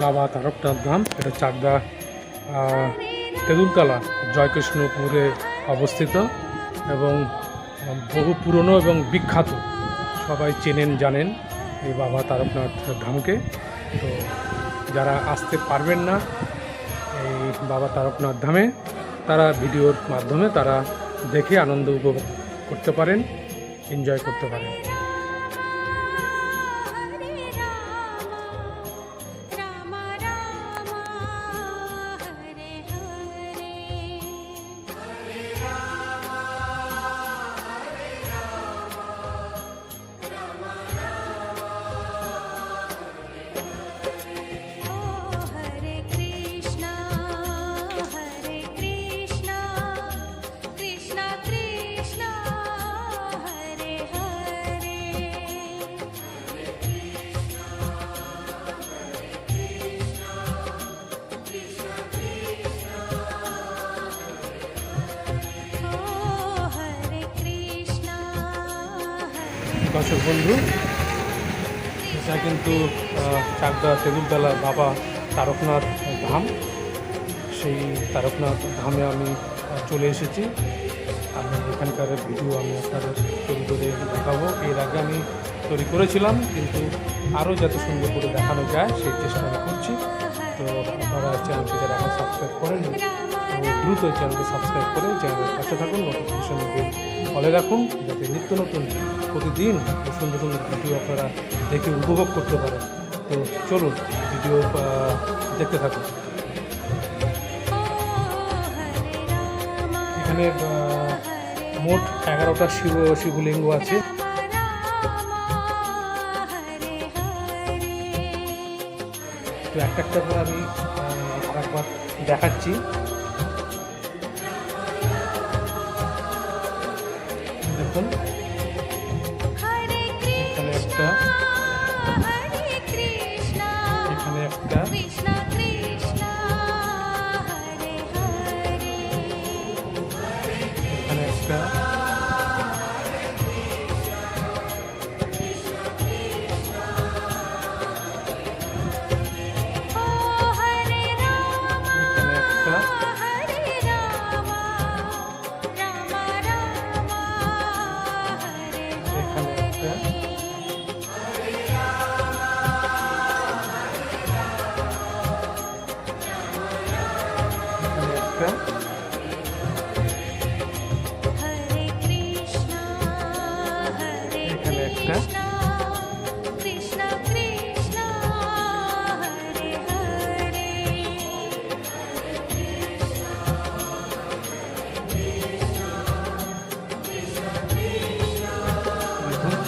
বাবা তারকনাথ ধাম এটা চাকদা আহ, তেঁতুলতলা জয়কৃষ্ণপুরে অবস্থিত এবং বহু পুরনো এবং বিখ্যাত সবাই চেনেন জানেন এই বাবা তারকনাথ ধামকে। তো যারা আসতে পারবেন না এই বাবা তারকনাথ ধামে তারা ভিডিওর মাধ্যমে তারা দেখে আনন্দ উপভোগ করতে পারেন এনজয় করতে পারেন। দর্শক বন্ধু, এটা কিন্তু চাকদা তেঁতুলতলা বাবা তারকনাথ ধাম। সেই তারকনাথ ধামে আমি চলে এসেছি। আমি এখানকার ভিডিও আমি আপনাদের তৈরি করে দেখাবো। এর আগে আমি তৈরি করেছিলাম, কিন্তু আরও যাতে সুন্দর করে দেখানো যায়, সেই চেষ্টা আমি করছি। তো আপনারা চ্যানেলটি যারা এখন সাবস্ক্রাইব করেন দ্রুত চ্যানেলকে সাবস্ক্রাইব করে চ্যানেলের পাশে থাকুন নোটিফিকেশন ফলে রাখুন, যাতে নিত্য নতুন প্রতিদিন সুন্দর সুন্দর ভিডিও আপনারা দেখে উপভোগ করতে পারেন। তো চলুন ভিডিও দেখতে থাকুন। এখানে মোট এগারোটা শিব, শিবলিঙ্গ আছে। তো একটা একটা করে আমি আরেকবার দেখাচ্ছি। দেখুন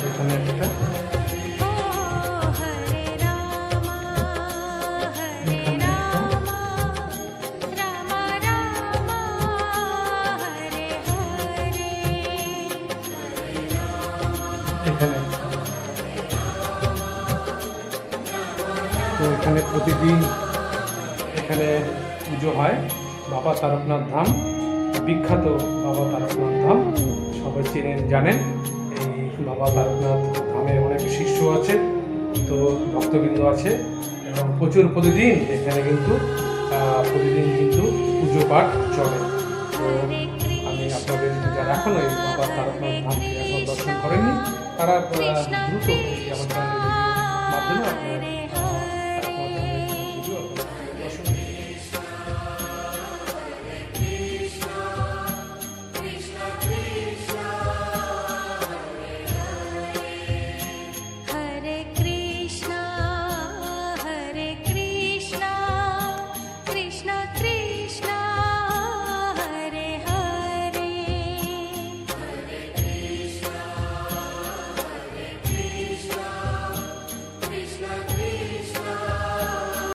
এখানে একটা কৃষ্ণ তো এখানে প্রতিদিন এখানে পুজো হয়, বাবা তারকনাথ ধাম, বিখ্যাত বাবা তারকনাথ ধাম। সবাই চেনেন, জানেন, এই বাবা তারকনাথ ধামে অনেক শিষ্য আছে, তো ভক্তবৃন্দ আছে, এবং প্রচুর প্রতিদিন এখানে কিন্তু প্রতিদিন কিন্তু পুজো পাঠ চলে। তো আমি আপনাদের যারা এখনও এই বাবা তারকনাথ ধামকে এখন দর্শন করেননি, তারা দ্রুত আমার মাধ্যমে আপনারা